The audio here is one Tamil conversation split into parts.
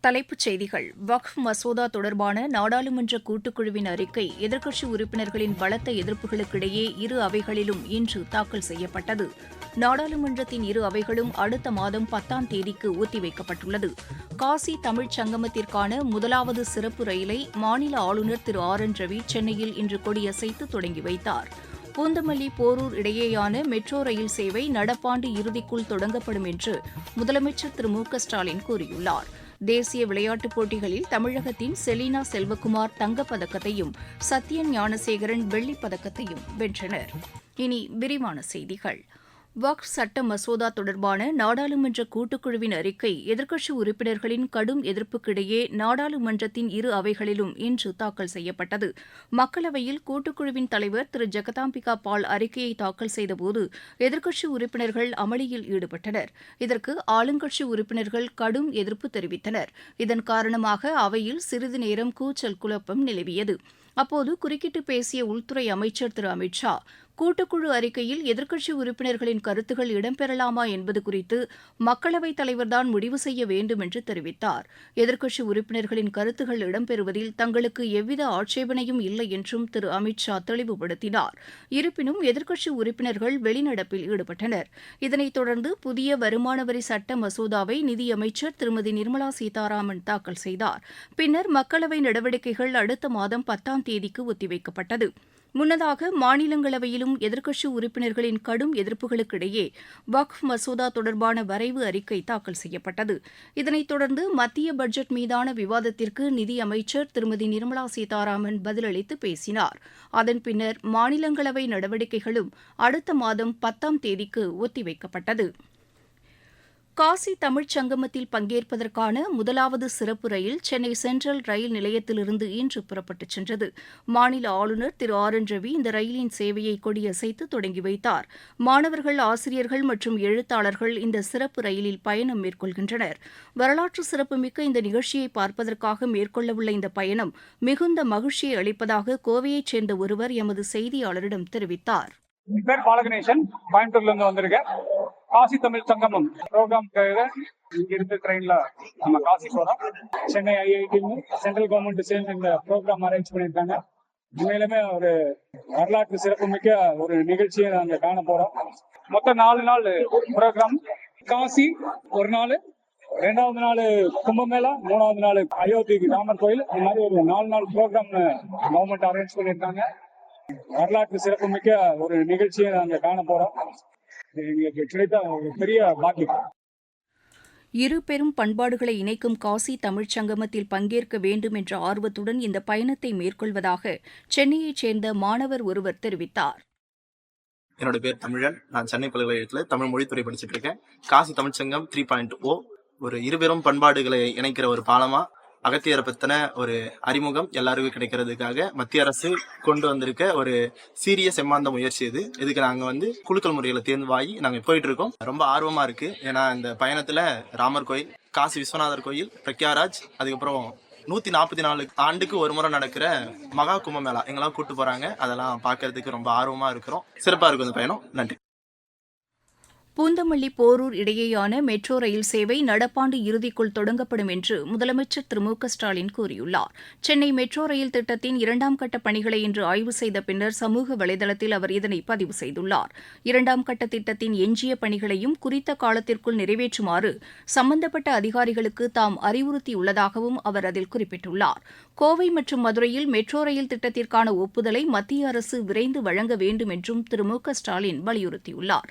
தலைப்புச் செய்திகள். வக்ஃப் மசோதா தொடர்பான நாடாளுமன்ற கூட்டுக்குழுவின் அறிக்கை எதிர்க்கட்சி உறுப்பினர்களின் பலத்த எதிர்ப்புகளுக்கிடையே இரு அவைகளிலும் இன்று தாக்கல் செய்யப்பட்டது. நாடாளுமன்றத்தின் இரு அவைகளும் அடுத்த மாதம் பத்தாம் தேதிக்கு ஒத்திவைக்கப்பட்டுள்ளது. காசி தமிழ்ச் சங்கமத்திற்கான முதலாவது சிறப்பு ரயிலை மாநில ஆளுநர் திரு ஆர் என் ரவி சென்னையில் இன்று கொடியசைத்து தொடங்கி வைத்தார். பூந்தமல்லி போரூர் இடையேயான மெட்ரோ ரயில் சேவை நடப்பாண்டு இறுதிக்குள் தொடங்கப்படும் என்று முதலமைச்சர் திரு மு க ஸ்டாலின் கூறியுள்ளார். தேசிய விளையாட்டுப் போட்டிகளில் தமிழகத்தின் செலீனா செல்வகுமார் தங்கப்பதக்கத்தையும் சத்யன் ஞானசேகரன் வெள்ளிப் பதக்கத்தையும் வென்றனர். இனி விரிவான செய்திகள். வக்ஃப் சட்ட மசோதா தொடர்பான நாடாளுமன்ற கூட்டுக்குழுவின் அறிக்கை எதிர்க்கட்சி உறுப்பினர்களின் கடும் எதிர்ப்புக்கிடையே நாடாளுமன்றத்தின் இரு அவைகளிலும் இன்று தாக்கல் செய்யப்பட்டது. மக்களவையில் கூட்டுக்குழுவின் தலைவர் திரு. ஜெகதாம்பிகா பால் அறிக்கையை தாக்கல் செய்தபோது எதிர்க்கட்சி உறுப்பினர்கள் அமளியில் ஈடுபட்டனர். இதற்கு ஆளுங்கட்சி உறுப்பினர்கள் கடும் எதிர்ப்பு தெரிவித்தனர். இதன் காரணமாக அவையில் சிறிது நேரம் கூச்சல் குழப்பம் நிலவியது. அப்போது குறுக்கிட்டு பேசிய உள்துறை அமைச்சர் திரு. அமித் ஷா கூட்டுக்குழு அறிக்கையில் எதிர்க்கட்சி உறுப்பினர்களின் கருத்துகள் இடம்பெறலாமா என்பது குறித்து மக்களவைத் தலைவர்தான் முடிவு செய்ய வேண்டும் என்று தெரிவித்தார். எதிர்க்கட்சி உறுப்பினர்களின் கருத்துகள் இடம்பெறுவதில் தங்களுக்கு எவ்வித ஆட்சேபனையும் இல்லை என்றும் திரு. அமித் ஷா தெளிவுபடுத்தினார். இருப்பினும் எதிர்க்கட்சி உறுப்பினர்கள் வெளிநடப்பில் ஈடுபட்டனர். இதனைத் தொடர்ந்து புதிய வருமான வரி சட்ட மசோதாவை நிதியமைச்சர் திருமதி நிர்மலா சீதாராமன் தாக்கல் செய்தார். பின்னர் மக்களவை நடவடிக்கைகள் அடுத்த மாதம் பத்தாம் தேதிக்கு ஒத்திவைக்கப்பட்டது. முன்னதாக மாநிலங்களவையிலும் எதிர்க்கட்சி உறுப்பினர்களின் கடும் எதிர்ப்புகளுக்கிடையே வக்ஃப் மசோதா தொடர்பான வரைவு அறிக்கை தாக்கல் செய்யப்பட்டது. இதனைத் தொடர்ந்து மத்திய பட்ஜெட் மீதான விவாதத்திற்கு நிதியமைச்சர் திருமதி நிர்மலா சீதாராமன் பதிலளித்து பேசினார். அதன் பின்னர் மாநிலங்களவை நடவடிக்கைகளும் அடுத்த மாதம் பத்தாம் தேதிக்கு ஒத்திவைக்கப்பட்டது. காசி தமிழ்ச் சங்கமத்தில் பங்கேற்பதற்கான முதலாவது சிறப்பு ரயில் சென்னை சென்ட்ரல் ரயில் நிலையத்திலிருந்து இன்று புறப்பட்டுச் சென்றது. மாநில ஆளுநர் திரு ஆர் என் ரவி இந்த ரயிலின் சேவையை கொடியசைத்து தொடங்கி வைத்தார். மாணவர்கள் ஆசிரியர்கள் மற்றும் எழுத்தாளர்கள் இந்த சிறப்பு ரயிலில் பயணம் மேற்கொள்கின்றனர். வரலாற்று சிறப்புமிக்க இந்த நிகழ்ச்சியை பார்ப்பதற்காக மேற்கொள்ளவுள்ள இந்த பயணம் மிகுந்த மகிழ்ச்சியை அளிப்பதாக கோவையைச் சேர்ந்த ஒருவர் எமது செய்தியாளரிடம் தெரிவித்தார். பாலகணேசன் கோயம்புத்தூர்ல இருந்து வந்திருக்கேன். காசி தமிழ் சங்கமம் ப்ரோக்ராம்க்காக இங்க இருந்து ட்ரெயின்ல நம்ம காசி போறோம். சென்னை ஐஐடி சென்ட்ரல் கவர்மெண்ட் சேர்ந்து இந்த ப்ரோக்ராம் அரேஞ்ச் பண்ணியிருக்காங்க. உண்மையிலுமே ஒரு வரலாற்று சிறப்புமிக்க ஒரு நிகழ்ச்சியை நாங்க காண போறோம். மொத்தம் நாலு நாள் ப்ரோக்ராம் காசி ஒரு நாள் ரெண்டாவது நாள் கும்பமேளா மூணாவது நாள் அயோத்தி ராமர் கோயில். இந்த மாதிரி ஒரு நாலு நாள் ப்ரோக்ராம் கவர்மெண்ட் அரேஞ்ச் பண்ணியிருக்காங்க. வரலாற்று சிறப்புமிக்க ஒரு நிகழ்ச்சியை நாங்க காண போறோம். எங்களுக்கு கிடைத்த ஒரு பெரிய பாக்கியம் இரு பெரும் பண்பாடுகளை இணைக்கும் காசி தமிழ்ச் சங்கமத்தில் பங்கேற்க வேண்டும் என்ற ஆர்வத்துடன் இந்த பயணத்தை மேற்கொள்வதாக சென்னையைச் சேர்ந்த மாணவர் ஒருவர் தெரிவித்தார். என்னோட பேர் தமிழன். நான் சென்னை பல்கலைக்கழகத்தில் தமிழ் மொழித்துறை படிச்சுட்டு இருக்கேன். காசி தமிழ்ச்சங்கம் த்ரீ பாயிண்ட் ஓ ஒரு இருபெரும் பண்பாடுகளை இணைக்கிற ஒரு பாலமா அகத்தியரை பத்தின ஒரு அறிமுகம் எல்லாருக்கும் கிடைக்கிறதுக்காக மத்திய அரசு கொண்டு வந்திருக்க ஒரு சீரிய செம்மாந்த முயற்சி இது. இதுக்கு நாங்க வந்து குழுக்கள் தேர்ந்து தேர்வாகி நாங்க போயிட்டு இருக்கோம் ரொம்ப ஆர்வமா இருக்கு. ஏன்னா இந்த பயணத்துல ராமர் கோயில் காசி விஸ்வநாதர் கோயில் பிரக்யாராஜ் அதுக்கப்புறம் நூத்தி நாற்பத்தி நாலு ஆண்டுக்கு ஒரு முறை நடக்கிற மகா கும்பமேளா. எங்கெல்லாம் கூட்டு போறாங்க அதெல்லாம் பாக்குறதுக்கு ரொம்ப ஆர்வமா இருக்கிறோம். சிறப்பா இருக்கும் இந்த பயணம். நன்றி. பூந்தமல்லி போரூர் இடையேயான மெட்ரோ ரயில் சேவை நடப்பாண்டு இறுதிக்குள் தொடங்கப்படும் என்று முதலமைச்சர் திரு மு க ஸ்டாலின் கூறியுள்ளார். சென்னை மெட்ரோ ரயில் திட்டத்தின் இரண்டாம் கட்ட பணிகளை இன்று ஆய்வு செய்த பின்னர் சமூக வலைதளத்தில் அவர் இதனை பதிவு செய்துள்ளார். இரண்டாம் கட்ட திட்டத்தின் எஞ்சிய பணிகளையும் குறித்த காலத்திற்குள் நிறைவேற்றுமாறு சம்பந்தப்பட்ட அதிகாரிகளுக்கு தாம் அறிவுறுத்தியுள்ளதாகவும் அவர் அதில் குறிப்பிட்டுள்ளார். கோவை மற்றும் மதுரையில் மெட்ரோ ரயில் திட்டத்திற்கான ஒப்புதலை மத்திய அரசு விரைந்து வழங்க வேண்டும் என்றும் திரு மு க ஸ்டாலின் வலியுறுத்தியுள்ளார்.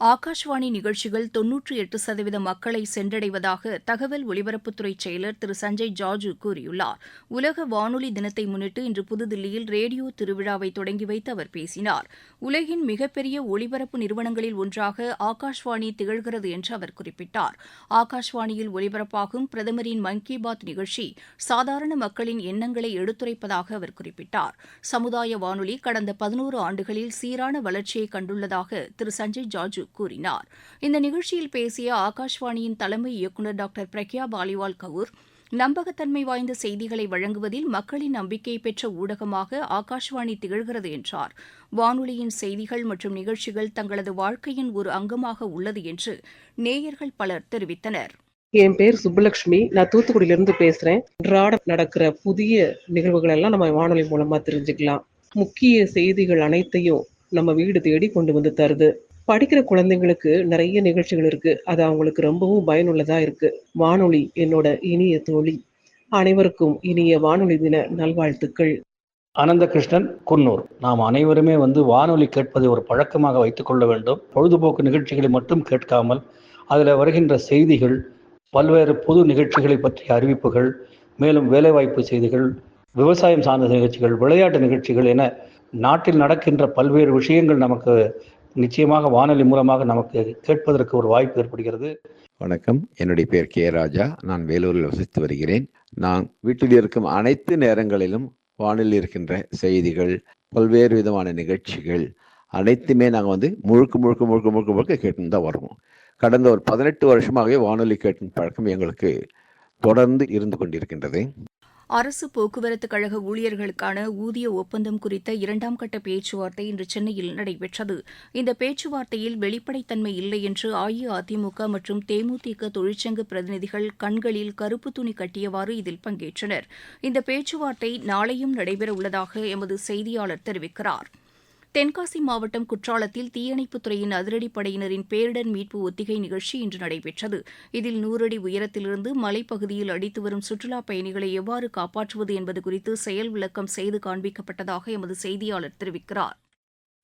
ஆகாஷ்வாணி நிகழ்ச்சிகள் தொன்னூற்றி எட்டு சதவீத மக்களை சென்றடைவதாக தகவல் ஒலிபரப்புத்துறை செயலர் திரு சஞ்சய் ஜார்ஜு கூறியுள்ளார். உலக வானொலி தினத்தை முன்னிட்டு இன்று புதுதில்லியில் ரேடியோ திருவிழாவை தொடங்கி வைத்து அவர் பேசினார். உலகின் மிகப்பெரிய ஒலிபரப்பு நிறுவனங்களில் ஒன்றாக ஆகாஷ்வாணி திகழ்கிறது என்று அவர் குறிப்பிட்டார். ஆகாஷ்வாணியில் ஒலிபரப்பாகும் பிரதமரின் மன் கி பாத் நிகழ்ச்சி சாதாரண மக்களின் எண்ணங்களை எடுத்துரைப்பதாக அவர் குறிப்பிட்டார். சமுதாய வானொலி கடந்த பதினோரு ஆண்டுகளில் சீரான வளர்ச்சியை கண்டுள்ளதாக திரு சஞ்சய் ஜார்ஜு கூறினார். இந்த நிகழ்ச்சியில் பேசிய ஆகாஷ்வாணியின் தலைமை இயக்குநர் டாக்டர் பிரக்யா பாலிவால் கவுர் நம்பகத்தன்மை வாய்ந்த செய்திகளை வழங்குவதில் மக்களின் நம்பிக்கை பெற்ற ஊடகமாக ஆகாஷ்வாணி திகழ்கிறது என்றார். வானொலியின் செய்திகள் மற்றும் நிகழ்ச்சிகள் தங்களது வாழ்க்கையின் ஒரு அங்கமாக உள்ளது என்று நேயர்கள் பலர் தெரிவித்தனர். என் பேர் சுப்புலட்சுமி நான் தூத்துக்குடியில இருந்து பேசுறேன் நடக்கிற புதிய நிகழ்வுகள் எல்லாம் நம்ம வானொலி மூலமா தெரிஞ்சுக்கலாம். முக்கிய செய்திகள் அனைத்தையும் நம்ம வீடு தேடி கொண்டு வந்து தருது. படிக்கிற குழந்தைங்களுக்கு நிறைய நிகழ்ச்சிகள் இருக்கு. அது அவங்களுக்கு ரொம்பவும் பயனுள்ளதா இருக்கு. வானொலி என்னோட இனிய தோழி. அனைவருக்கும் இனிய வானொலி தின நல்வாழ்த்துக்கள். அனந்தகிருஷ்ணன் குன்னூர். நாம் அனைவருமே வந்து வானொலி கேட்பதை ஒரு பழக்கமாக வைத்துக்கொள்ள வேண்டும். பொழுதுபோக்கு நிகழ்ச்சிகளை மட்டும் கேட்காமல் அதில் வருகின்ற செய்திகள் பல்வேறு பொது நிகழ்ச்சிகளை பற்றிய அறிவிப்புகள் மேலும் வேலைவாய்ப்பு செய்திகள் விவசாயம் சார்ந்த நிகழ்ச்சிகள் விளையாட்டு நிகழ்ச்சிகள் என நாட்டில் நடக்கின்ற பல்வேறு விஷயங்கள் நமக்கு நிச்சயமாக வானொலி மூலமாக நமக்கு கேட்பதற்கு ஒரு வாய்ப்பு ஏற்படுகிறது. வணக்கம். என்னுடைய பேர் கே ராஜா. நான் வேலூரில் வசித்து வருகிறேன். நான் வீட்டில் இருக்கும் அனைத்து நேரங்களிலும் வானில் இருக்கின்ற செய்திகள் பல்வேறு விதமான நிகழ்ச்சிகள் அனைத்துமே நாங்கள் வந்து முழுக்க முழுக்க முழுக்க முழுக்க முழுக்க கேட்டுன்னு தான் வருவோம். கடந்த ஒரு பதினெட்டு வருஷமாகவே வானொலி கேட்டும் பழக்கம் எங்களுக்கு தொடர்ந்து இருந்து கொண்டிருக்கின்றது. அரசு போக்குவரத்து கழக ஊழியர்களுக்கான ஊதிய ஒப்பந்தம் குறித்த இரண்டாம் கட்ட பேச்சுவார்த்தை இன்று சென்னையில் நடைபெற்றது. இந்த பேச்சுவார்த்தையில் வெளிப்படைத்தன்மை இல்லை என்று அஇஅதிமுக மற்றும் தேமுதிக தொழிற்சங்க பிரதிநிதிகள் கண்களில் கருப்பு துணி கட்டியவாறு இதில் பங்கேற்றனர். இந்த பேச்சுவார்த்தை நாளையும் நடைபெற உள்ளதாக எமது செய்தியாளர் தெரிவிக்கிறார். தென்காசி மாவட்டம் குற்றாலத்தில் தீயணைப்புத் துறையின் அதிரடிப்படையினரின் பேரிடர் மீட்பு ஒத்திகை நிகழ்ச்சி இன்று நடைபெற்றது. இதில் நூறடி உயரத்திலிருந்து மலைப்பகுதியில் அடித்து வரும் சுற்றுலாப் பயணிகளை எவ்வாறு காப்பாற்றுவது என்பது குறித்து செயல் விளக்கம் செய்து காண்பிக்கப்பட்டதாக எமது செய்தியாளர் தெரிவிக்கிறார்.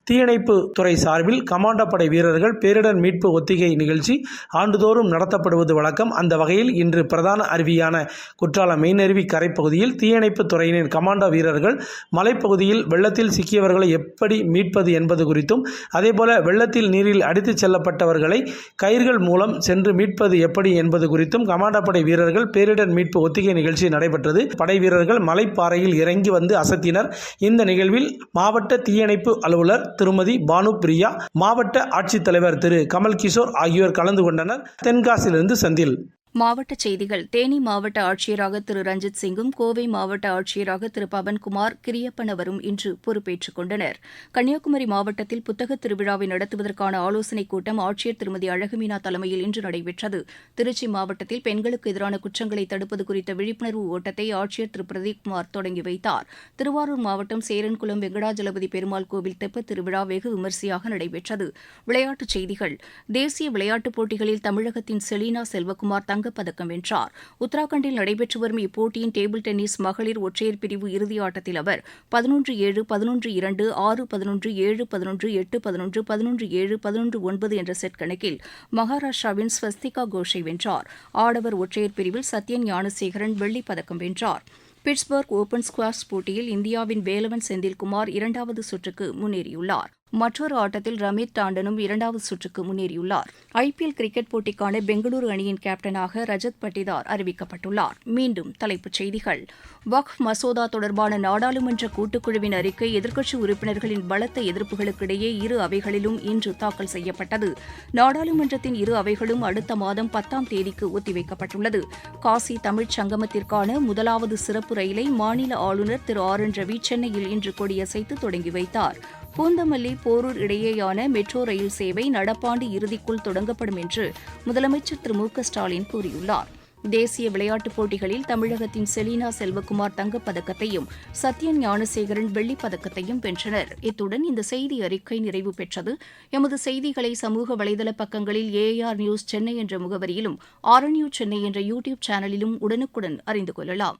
தீயணைப்பு துறை சார்பில் கமாண்டோ படை வீரர்கள் பேரிடர் மீட்பு ஒத்திகை நிகழ்ச்சி ஆண்டுதோறும் நடத்தப்படுவது வழக்கம். அந்த வகையில் இன்று பிரதான அருவியான குற்றாலம் மெயினருவி கரைப்பகுதியில் தீயணைப்பு துறையினர் கமாண்டோ வீரர்கள் மலைப்பகுதியில் வெள்ளத்தில் சிக்கியவர்களை எப்படி மீட்பது என்பது குறித்தும் அதேபோல வெள்ளத்தில் நீரில் அடித்துச் செல்லப்பட்டவர்களை கயிர்கள் மூலம் சென்று மீட்பது எப்படி என்பது குறித்தும் கமாண்டோ படை வீரர்கள் பேரிடர் மீட்பு ஒத்திகை நிகழ்ச்சி நடைபெற்றது. படை வீரர்கள் மலைப்பாறையில் இறங்கி வந்து அசத்தினர். இந்த நிகழ்வில் மாவட்ட தீயணைப்பு அலுவலர் திருமதி பானு பிரியா மாவட்ட ஆட்சித்தலைவர் திரு. கமல் கிஷோர் ஆகியோர் கலந்து கொண்டனர். தென்காசியிலிருந்து செந்தில். மாவட்ட செய்திகள். தேனி மாவட்ட ஆட்சியராக திரு. ரஞ்சித் சிங்கும் கோவை மாவட்ட ஆட்சியராக திரு. பவன்குமார் கிரியப்பனவரும் இன்று பொறுப்பேற்றுக் கொண்டனர். கன்னியாகுமரி மாவட்டத்தில் புத்தக திருவிழாவை நடத்துவதற்கான ஆலோசனைக் கூட்டம் ஆட்சியர் திருமதி அழகுமீனா தலைமையில் இன்று நடைபெற்றது. திருச்சி மாவட்டத்தில் பெண்களுக்கு எதிரான குற்றங்களை தடுப்பது குறித்த விழிப்புணர்வு ஓட்டத்தை ஆட்சியர் திரு. பிரதீப்குமார் தொடங்கி வைத்தார். திருவாரூர் மாவட்டம் சேரன்குளம் வெங்கடாஜலபதி பெருமாள் கோவில் தெப்பத் திருவிழா வெகு விமரிசையாக நடைபெற்றது. விளையாட்டுச் செய்திகள். தேசிய விளையாட்டுப் போட்டிகளில் தமிழகத்தின் செலீனா செல்வகுமார் தங்க தங்கப்பதக்கம் வென்றார். உத்தராகண்டில் நடைபெற்று வரும் இப்போட்டியின் டேபிள் டென்னிஸ் மகளிர் ஒற்றையர் பிரிவு இறுதி ஆட்டத்தில் அவர் பதினொன்று ஏழு பதினொன்று இரண்டு ஆறு பதினொன்று ஏழு பதினொன்று எட்டு பதினொன்று பதினொன்று ஏழு பதினொன்று ஒன்பது என்ற செட் கணக்கில் மகாராஷ்டிராவின் ஸ்வஸ்திகா கோஷை வென்றார். ஆடவர் ஒற்றையர் பிரிவில் சத்யன் ஞானசேகரன் வெள்ளிப் பதக்கம் வென்றார். பிட்ஸ்பர்க் ஓபன் ஸ்குவாஷ் போட்டியில் இந்தியாவின் வேலவன் செந்தில்குமார் இரண்டாவது சுற்றுக்கு முன்னேறியுள்ளார். மற்றொரு ஆட்டத்தில் ரமீத் டாண்டனும் இரண்டாவது சுற்றுக்கு முன்னேறியுள்ளார். ஐபிஎல் கிரிக்கெட் போட்டிக்கான பெங்களூரு அணியின் கேப்டனாக ரஜத் பட்டிதார் அறிவிக்கப்பட்டுள்ளார். மீண்டும் தலைப்புச் செய்திகள். வக்ஃப் மசோதா தொடர்பான நாடாளுமன்ற கூட்டுக்குழுவின் அறிக்கை எதிர்க்கட்சி உறுப்பினர்களின் பலத்த எதிர்ப்புகளுக்கிடையே இரு அவைகளிலும் இன்று தாக்கல் செய்யப்பட்டது. நாடாளுமன்றத்தின் இரு அவைகளும் அடுத்த மாதம் பத்தாம் தேதிக்கு ஒத்திவைக்கப்பட்டுள்ளது. காசி தமிழ்ச் சங்கமத்திற்கான முதலாவது சிறப்பு ரயிலை மாநில ஆளுநர் திரு ஆர் என் ரவி சென்னையில் இன்று கொடியசைத்து தொடங்கி வைத்தார். பூந்தமல்லி போரூர் இடையேயான மெட்ரோ ரயில் சேவை நடப்பாண்டு இறுதிக்குள் தொடங்கப்படும் என்று முதலமைச்சர் திரு மு க ஸ்டாலின் கூறியுள்ளார். தேசிய விளையாட்டுப் போட்டிகளில் தமிழகத்தின் செலீனா செல்வகுமார் தங்கப்பதக்கத்தையும் சத்யன் ஞானசேகரன் வெள்ளிப் பதக்கத்தையும் வென்றனர். இத்துடன் இந்த செய்தி அறிக்கை நிறைவு பெற்றது. எமது செய்திகளை சமூக வலைதள பக்கங்களில் ஏஆர் நியூஸ் சென்னை என்ற முகவரியிலும் ஆர்என்யூ சென்னை என்ற யூடியூப் சேனலிலும் உடனுக்குடன் அறிந்து கொள்ளலாம்.